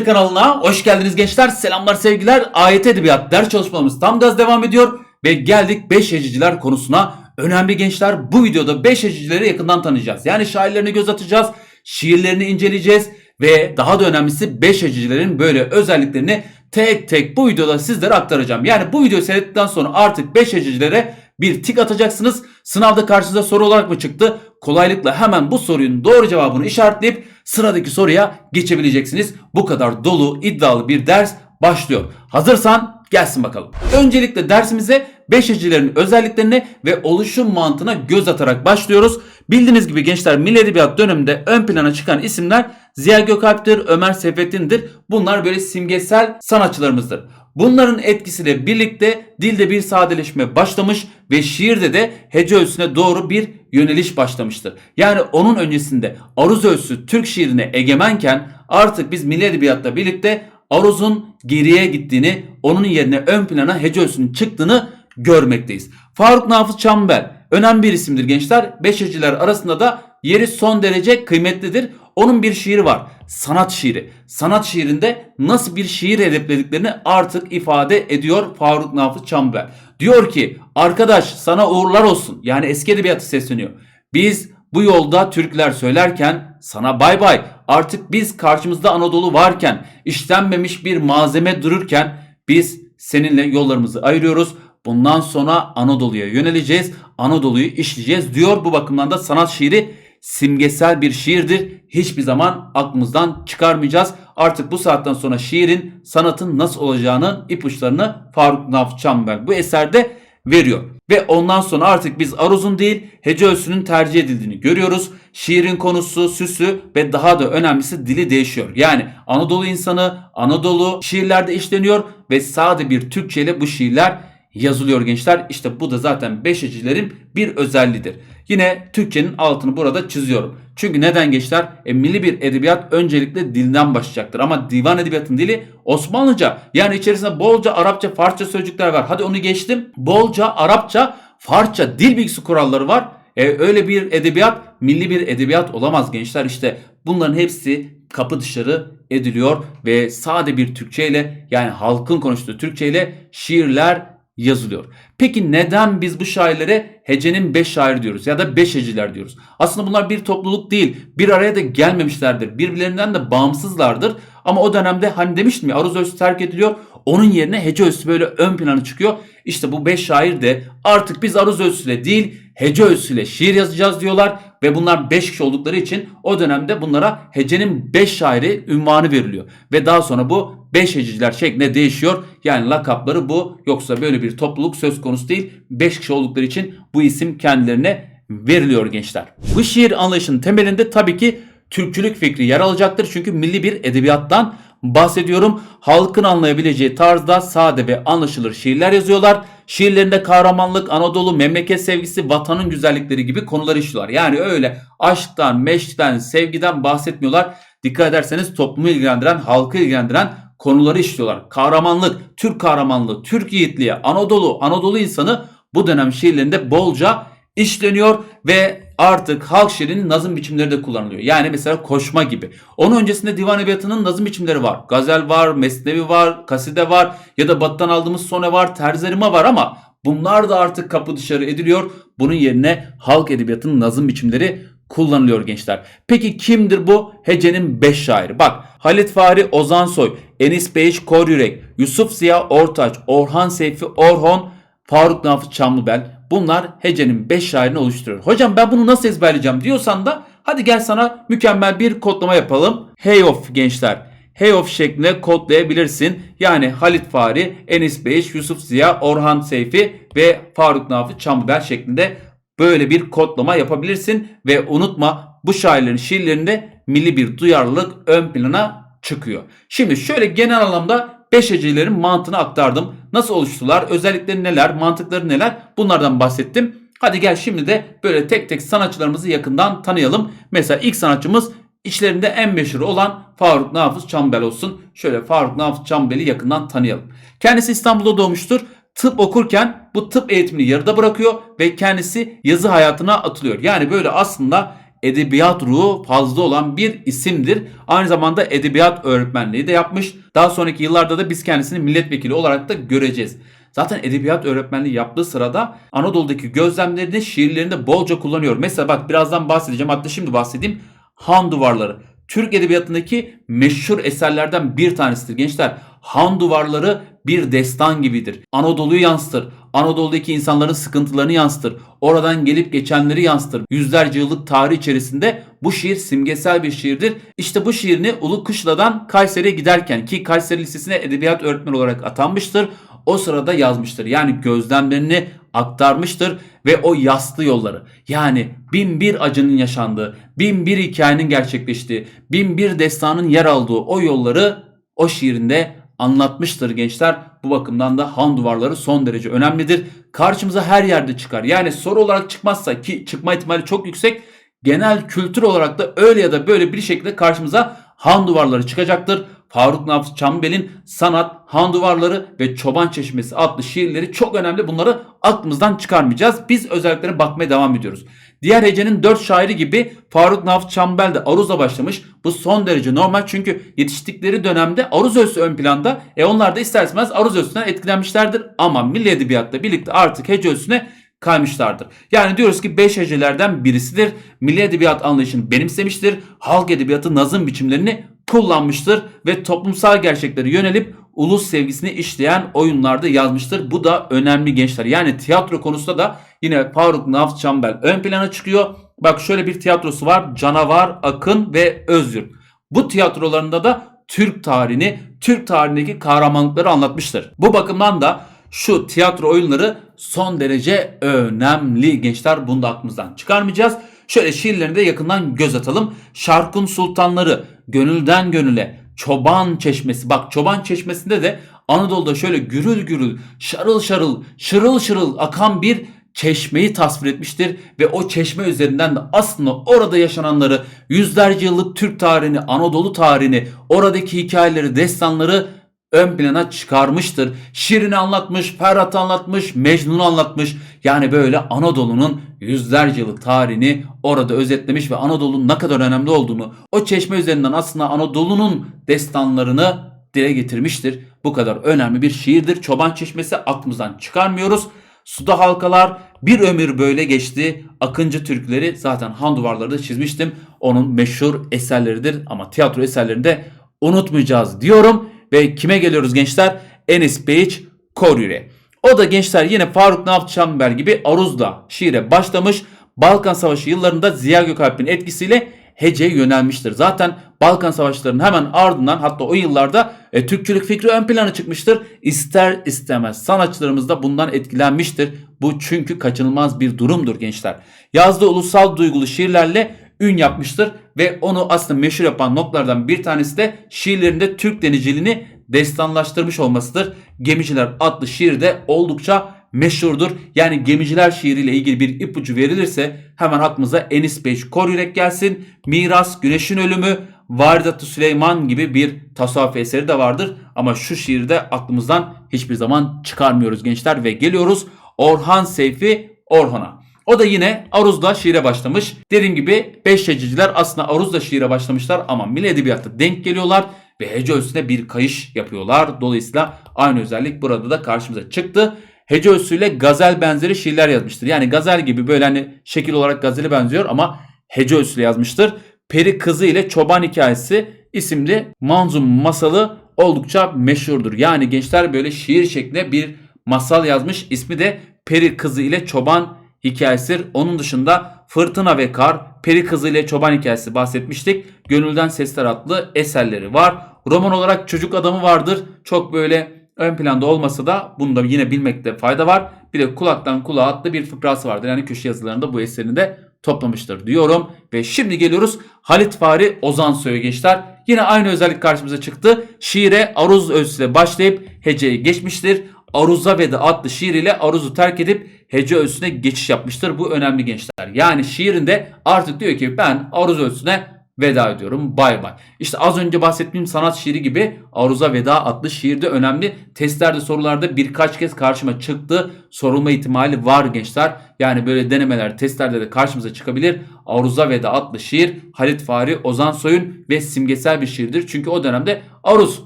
YouTube kanalına hoş geldiniz gençler. Selamlar sevgiler. Ayet Edebiyat ders çalışmamız tam gaz devam ediyor. Ve geldik 5 heciciler konusuna. Önemli gençler bu videoda 5 hecicileri yakından tanıyacağız. Yani şairlerine göz atacağız. Şiirlerini inceleyeceğiz. Ve daha da önemlisi 5 hecicilerin böyle özelliklerini tek tek bu videoda sizlere aktaracağım. Yani bu videoyu seyrettikten sonra artık 5 hecicilere bir tik atacaksınız. Sınavda karşınıza soru olarak mı çıktı? Kolaylıkla hemen bu sorunun doğru cevabını işaretleyip sıradaki soruya geçebileceksiniz. Bu kadar dolu iddialı bir ders başlıyor. Hazırsan gelsin bakalım. Öncelikle dersimize 5 hecelerin özelliklerine ve oluşum mantığına göz atarak başlıyoruz. Bildiğiniz gibi gençler Milli Edebiyat döneminde ön plana çıkan isimler Ziya Gökalp'tir, Ömer Seyfettin'dir. Bunlar böyle simgesel sanatçılarımızdır. Bunların etkisiyle birlikte dilde bir sadeleşme başlamış ve şiirde de hece ölçüsüne doğru bir yöneliş başlamıştır. Yani onun öncesinde aruz ölçüsü Türk şiirine egemenken artık biz milli edebiyatla birlikte aruzun geriye gittiğini, onun yerine ön plana hece ölçüsünün çıktığını görmekteyiz. Faruk Nafız Çambel önemli bir isimdir gençler. Beşirciler arasında da yeri son derece kıymetlidir. Onun bir şiiri var. Sanat şiiri. Sanat şiirinde nasıl bir şiir hedeflediklerini artık ifade ediyor Faruk Nafız Çambel. Diyor ki arkadaş sana uğurlar olsun. Yani eski edebiyatı sesleniyor. Biz bu yolda türküler söylerken sana bay bay artık biz karşımızda Anadolu varken işlenmemiş bir malzeme dururken biz seninle yollarımızı ayırıyoruz. Bundan sonra Anadolu'ya yöneleceğiz. Anadolu'yu işleyeceğiz diyor. Bu bakımdan da sanat şiiri simgesel bir şiirdir. Hiçbir zaman aklımızdan çıkarmayacağız. Artık bu saatten sonra şiirin, sanatın nasıl olacağını ipuçlarını Faruk Naf Çambel bu eserde veriyor. Ve ondan sonra artık biz aruzun değil hece ölçüsünün tercih edildiğini görüyoruz. Şiirin konusu, süsü ve daha da önemlisi dili değişiyor. Yani Anadolu insanı, Anadolu şiirlerde işleniyor ve sade bir Türkçe ile bu şiirler yazılıyor gençler. İşte bu da zaten beşecilerin bir özelliğidir. Yine Türkçenin altını burada çiziyorum. Çünkü neden gençler? E, milli bir edebiyat öncelikle dilden başlayacaktır. Ama divan edebiyatın dili Osmanlıca. Yani içerisinde bolca Arapça, Farsça sözcükler var. Hadi onu geçtim. Bolca Arapça, Farsça dil bilgisi kuralları var. E, öyle bir edebiyat milli bir edebiyat olamaz gençler. İşte bunların hepsi kapı dışarı ediliyor ve sade bir Türkçe ile yani halkın konuştuğu Türkçe ile şiirler yazılıyor. Peki neden biz bu şairlere hecenin 5 şair diyoruz ya da 5 heciler diyoruz? Aslında bunlar bir topluluk değil. Bir araya da gelmemişlerdir. Birbirlerinden de bağımsızlardır. Ama o dönemde hani demiştim ya aruz ölçüsü terk ediliyor. Onun yerine hece ölçüsü böyle ön plana çıkıyor. İşte bu 5 şair de artık biz aruz ölçüsüyle değil hece ölçüsüyle şiir yazacağız diyorlar. Ve bunlar 5 kişi oldukları için o dönemde bunlara hecenin 5 şairi ünvanı veriliyor. Ve daha sonra bu 5 heciciler şeklinde değişiyor. Yani lakapları bu. Yoksa böyle bir topluluk söz konusu değil. 5 kişi oldukları için bu isim kendilerine veriliyor gençler. Bu şiir anlayışının temelinde tabii ki Türkçülük fikri yer alacaktır. Çünkü milli bir edebiyattan bahsediyorum. Halkın anlayabileceği tarzda sade ve anlaşılır şiirler yazıyorlar. Şiirlerinde kahramanlık, Anadolu, memleket sevgisi, vatanın güzellikleri gibi konular işliyorlar. Yani öyle aşktan, meşkten, sevgiden bahsetmiyorlar. Dikkat ederseniz toplumu ilgilendiren, halkı ilgilendiren konuları işliyorlar. Kahramanlık, Türk kahramanlığı, Türk yiğitliği, Anadolu, Anadolu insanı bu dönem şiirlerinde bolca işleniyor ve artık halk şiirinin nazım biçimleri de kullanılıyor. Yani mesela koşma gibi. Onun öncesinde divan edebiyatının nazım biçimleri var. Gazel var, mesnevi var, kaside var ya da battan aldığımız sone var, terzerime var ama bunlar da artık kapı dışarı ediliyor. Bunun yerine halk edebiyatının nazım biçimleri kullanılıyor gençler. Peki kimdir bu hecenin 5 şairi? Bak Halit Fahri Ozansoy, Enis Beyiş Koryürek, Yusuf Ziya Ortaç, Orhan Seyfi Orhon, Faruk Nafız Çamlıbel bunlar hecenin 5 şairini oluşturuyor. Hocam ben bunu nasıl ezberleyeceğim diyorsan da hadi gel sana mükemmel bir kodlama yapalım. Hey of gençler. Hey of şeklinde kodlayabilirsin. Yani Halit Fahri, Enis Beyiş, Yusuf Ziya, Orhan Seyfi ve Faruk Nafız Çamlıbel şeklinde böyle bir kodlama yapabilirsin. Ve unutma bu şairlerin şiirlerinde milli bir duyarlılık ön plana çıkıyor. Şimdi şöyle genel anlamda 5 hecelerin mantığını aktardım. Nasıl oluştular, özellikleri neler, mantıkları neler bunlardan bahsettim. Hadi gel şimdi de böyle tek tek sanatçılarımızı yakından tanıyalım. Mesela ilk sanatçımız içlerinde en meşhur olan Faruk Nafız Çambel olsun. Şöyle Faruk Nafız Çambel'i yakından tanıyalım. Kendisi İstanbul'da doğmuştur. Tıp okurken bu tıp eğitimini yarıda bırakıyor ve kendisi yazı hayatına atılıyor. Yani böyle aslında edebiyat ruhu fazla olan bir isimdir. Aynı zamanda edebiyat öğretmenliği de yapmış. Daha sonraki yıllarda da biz kendisini milletvekili olarak da göreceğiz. Zaten edebiyat öğretmenliği yaptığı sırada Anadolu'daki gözlemlerini şiirlerinde bolca kullanıyor. Mesela bak birazdan bahsedeceğim hatta şimdi bahsedeyim. Han Duvarları. Türk edebiyatındaki meşhur eserlerden bir tanesidir gençler. Han Duvarları bir destan gibidir. Anadolu'yu yansıtır. Anadolu'daki insanların sıkıntılarını yansıtır. Oradan gelip geçenleri yansıtır. Yüzlerce yıllık tarih içerisinde bu şiir simgesel bir şiirdir. İşte bu şiirini Ulu Kışla'dan Kayseri'ye giderken ki Kayseri Lisesi'ne edebiyat öğretmeni olarak atanmıştır. O sırada yazmıştır. Yani gözlemlerini aktarmıştır ve o yaslı yolları yani bin bir acının yaşandığı, bin bir hikayenin gerçekleştiği, bin bir destanın yer aldığı o yolları o şiirinde anlatmıştır gençler. Bu bakımdan da Han Duvarları son derece önemlidir. Karşımıza her yerde çıkar. Yani soru olarak çıkmazsa ki çıkma ihtimali çok yüksek. Genel kültür olarak da öyle ya da böyle bir şekilde karşımıza Han Duvarları çıkacaktır. Faruk Nafi Çambel'in Sanat, Han Duvarları ve Çoban Çeşmesi adlı şiirleri çok önemli. Bunları aklımızdan çıkarmayacağız. Biz özelliklerine bakmaya devam ediyoruz. Diğer hecenin dört şairi gibi Faruk Nafi Çambel de aruzla başlamış. Bu son derece normal çünkü yetiştikleri dönemde aruz ölçüsü ön planda. E onlar da ister istemez aruz ölçüsünden etkilenmişlerdir. Ama milli edebiyatla birlikte artık hece ölçüsüne kaymışlardır. Yani diyoruz ki 5 hecelerden birisidir. Milli edebiyat anlayışını benimsemiştir. Halk edebiyatı nazım biçimlerini kullanmıştır ve toplumsal gerçekleri yönelip ulus sevgisini işleyen oyunlarda yazmıştır. Bu da önemli gençler. Yani tiyatro konusunda da yine Faruk Naft Çambel ön plana çıkıyor. Bak şöyle bir tiyatrosu var. Canavar, Akın ve Özgür. Bu tiyatrolarında da Türk tarihini, Türk tarihindeki kahramanlıkları anlatmıştır. Bu bakımdan da şu tiyatro oyunları son derece önemli gençler. Bunu da aklımızdan çıkarmayacağız. Şöyle şiirlerine de yakından göz atalım. Şarkın Sultanları, Gönülden Gönüle, Çoban Çeşmesi. Bak Çoban Çeşmesi'nde de Anadolu'da şöyle gürül gürül, şarıl şarıl, şırıl şırıl akan bir çeşmeyi tasvir etmiştir ve o çeşme üzerinden de aslında orada yaşananları, yüzlerce yıllık Türk tarihini, Anadolu tarihini, oradaki hikayeleri, destanları ön plana çıkarmıştır. Şiirini anlatmış, Ferhat'ı anlatmış, Mecnun'u anlatmış. Yani böyle Anadolu'nun yüzlerce yıllık tarihini orada özetlemiş ve Anadolu'nun ne kadar önemli olduğunu, o çeşme üzerinden aslında Anadolu'nun destanlarını dile getirmiştir. Bu kadar önemli bir şiirdir. Çoban Çeşmesi aklımızdan çıkarmıyoruz. Suda halkalar bir ömür böyle geçti. Akıncı türküleri zaten Han duvarları da çizmiştim. Onun meşhur eserleridir ama tiyatro eserlerini de unutmayacağız diyorum. Ve kime geliyoruz gençler? Enis Beyç Korüre. O da gençler yine Faruk Naft gibi Aruz'da şiire başlamış. Balkan Savaşı yıllarında Ziya Gökalp'in etkisiyle heceye yönelmiştir. Zaten Balkan Savaşları'nın hemen ardından hatta o yıllarda e, Türkçülük fikri ön plana çıkmıştır. İster istemez sanatçılarımız da bundan etkilenmiştir. Bu çünkü kaçınılmaz bir durumdur gençler. Yazdığı ulusal duygulu şiirlerle ün yapmıştır ve onu aslında meşhur yapan noktalardan bir tanesi de şiirlerinde Türk deniciliğini destanlaştırmış olmasıdır. Gemiciler adlı şiir de oldukça meşhurdur. Yani gemiciler şiiriyle ilgili bir ipucu verilirse hemen aklımıza Enis Beş Kor Yürek gelsin. Miras, Güneşin Ölümü, Varidat-ı Süleyman gibi bir tasavvuf eseri de vardır. Ama şu şiirde aklımızdan hiçbir zaman çıkarmıyoruz gençler ve geliyoruz Orhan Seyfi Orhan'a. O da yine Aruz'la şiire başlamış. Dediğim gibi 5 hececiler aslında Aruz'la şiire başlamışlar ama milli edebiyatta denk geliyorlar ve hece ölçüsüne bir kayış yapıyorlar. Dolayısıyla aynı özellik burada da karşımıza çıktı. Hece ölçüsüyle gazel benzeri şiirler yazmıştır. Yani gazel gibi böyle hani şekil olarak gazeli benziyor ama hece ölçüsüyle yazmıştır. Peri Kızı ile Çoban Hikayesi isimli manzum masalı oldukça meşhurdur. Yani gençler böyle şiir şeklinde bir masal yazmış. İsmi de Peri Kızı ile Çoban Hikayesidir. Onun dışında Fırtına ve Kar, Peri Kızı ile Çoban Hikayesi bahsetmiştik. Gönülden Sesler adlı eserleri var. Roman olarak Çocuk Adamı vardır. Çok böyle ön planda olmasa da bunu da yine bilmekte fayda var. Bir de Kulaktan Kulağa adlı bir fıkrası vardır. Yani köşe yazılarında bu eserini de toplamıştır diyorum. Ve şimdi geliyoruz Halit Fahri Ozan gençler. Yine aynı özellik karşımıza çıktı. Şiire aruz ölçüsüyle başlayıp heceyi geçmiştir. Aruza Veda adlı şiiriyle aruzu terk edip hece ölçüsüne geçiş yapmıştır. Bu önemli gençler. Yani şiirinde artık diyor ki ben aruz ölçüsüne veda ediyorum. Bay bay. İşte az önce bahsettiğim sanat şiiri gibi Aruz'a Veda adlı şiirde önemli. Testlerde sorularda birkaç kez karşıma çıktı. Sorulma ihtimali var gençler. Yani böyle denemeler testlerde de karşımıza çıkabilir. Aruz'a Veda adlı şiir Halit Fahri Ozan Soy'un ve simgesel bir şiirdir. Çünkü o dönemde Aruz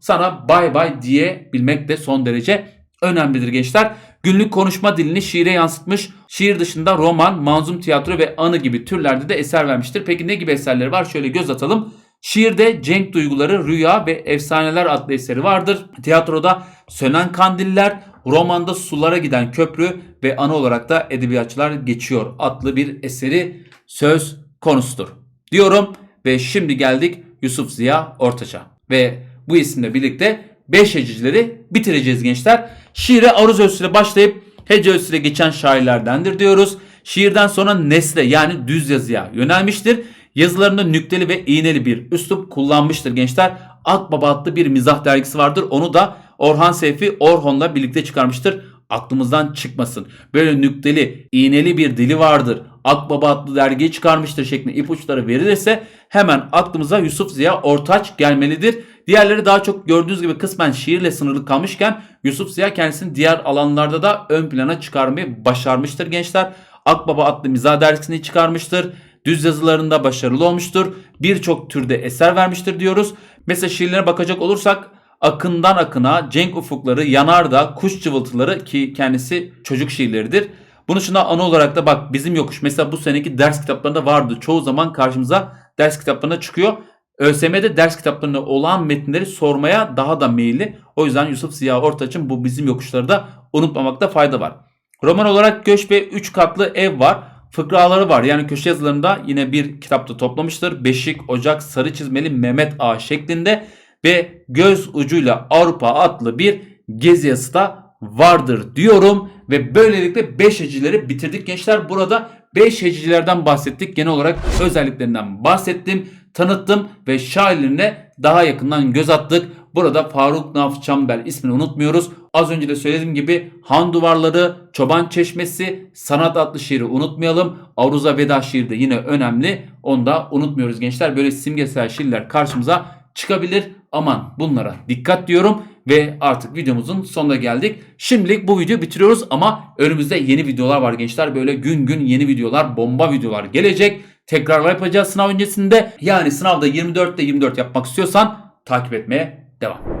sana bay bay diyebilmek de son derece önemlidir gençler. Günlük konuşma dilini şiire yansıtmış. Şiir dışında roman, manzum tiyatro ve anı gibi türlerde de eser vermiştir. Peki ne gibi eserleri var? Şöyle göz atalım. Şiirde Cenk Duyguları, Rüya ve Efsaneler adlı eseri vardır. Tiyatroda Sönen Kandiller, romanda Sulara Giden Köprü ve anı olarak da Edebiyatçılar Geçiyor adlı bir eseri söz konusudur. Diyorum ve şimdi geldik Yusuf Ziya Ortaç'a. Ve bu isimle birlikte 5 hececileri bitireceğiz gençler. Şiire aruz ölçüsüyle başlayıp hece ölçüsüyle geçen şairlerdendir diyoruz. Şiirden sonra nesle yani düz yazıya yönelmiştir. Yazılarında nükteli ve iğneli bir üslup kullanmıştır gençler. Akbaba adlı bir mizah dergisi vardır. Onu da Orhan Seyfi Orhon'la birlikte çıkarmıştır. Aklımızdan çıkmasın. Böyle nükteli, iğneli bir dili vardır. Akbaba adlı dergiyi çıkarmıştır şeklinde ipuçları verilirse hemen aklımıza Yusuf Ziya Ortaç gelmelidir. Diğerleri daha çok gördüğünüz gibi kısmen şiirle sınırlı kalmışken Yusuf Ziya kendisini diğer alanlarda da ön plana çıkarmayı başarmıştır gençler. Akbaba adlı mizah dergisini çıkarmıştır. Düz yazılarında başarılı olmuştur. Birçok türde eser vermiştir diyoruz. Mesela şiirlerine bakacak olursak Akından Akına, Cenk Ufukları, Yanardağ, Kuş Cıvıltıları ki kendisi çocuk şiirleridir. Bunun dışında anı olarak da bak bizim yokuş mesela bu seneki ders kitaplarında vardı. Çoğu zaman karşımıza ders kitaplarında çıkıyor. ÖSYM'de ders kitaplarında olan metinleri sormaya daha da meyilli. O yüzden Yusuf Ziya Ortaç'ın bu bizim yokuşları da unutmamakta fayda var. Roman olarak Göç ve 3 katlı ev var. Fıkraları var. Yani köşe yazılarında yine bir kitapta toplamıştır. Beşik, Ocak, Sarı Çizmeli, Mehmet Ağa şeklinde ve göz ucuyla Avrupa adlı bir gezi yazısı da vardır diyorum. Ve böylelikle 5 hecileri bitirdik gençler. Burada 5 hecicilerden bahsettik. Genel olarak özelliklerinden bahsettim, tanıttım ve şairlerine daha yakından göz attık. Burada Faruk Naf Çamber ismini unutmuyoruz. Az önce de söylediğim gibi Han Duvarları, Çoban Çeşmesi, Sanat adlı şiiri unutmayalım. Avruza Veda şiiri de yine önemli. Onu da unutmuyoruz gençler. Böyle simgesel şiirler karşımıza çıkabilir. Aman bunlara dikkat diyorum ve artık videomuzun sonuna geldik. Şimdilik bu videoyu bitiriyoruz ama önümüzde yeni videolar var gençler. Böyle gün gün yeni videolar, bomba videolar gelecek. Tekrarlar yapacağız sınav öncesinde. Yani sınavda 24'te 24 yapmak istiyorsan takip etmeye devam.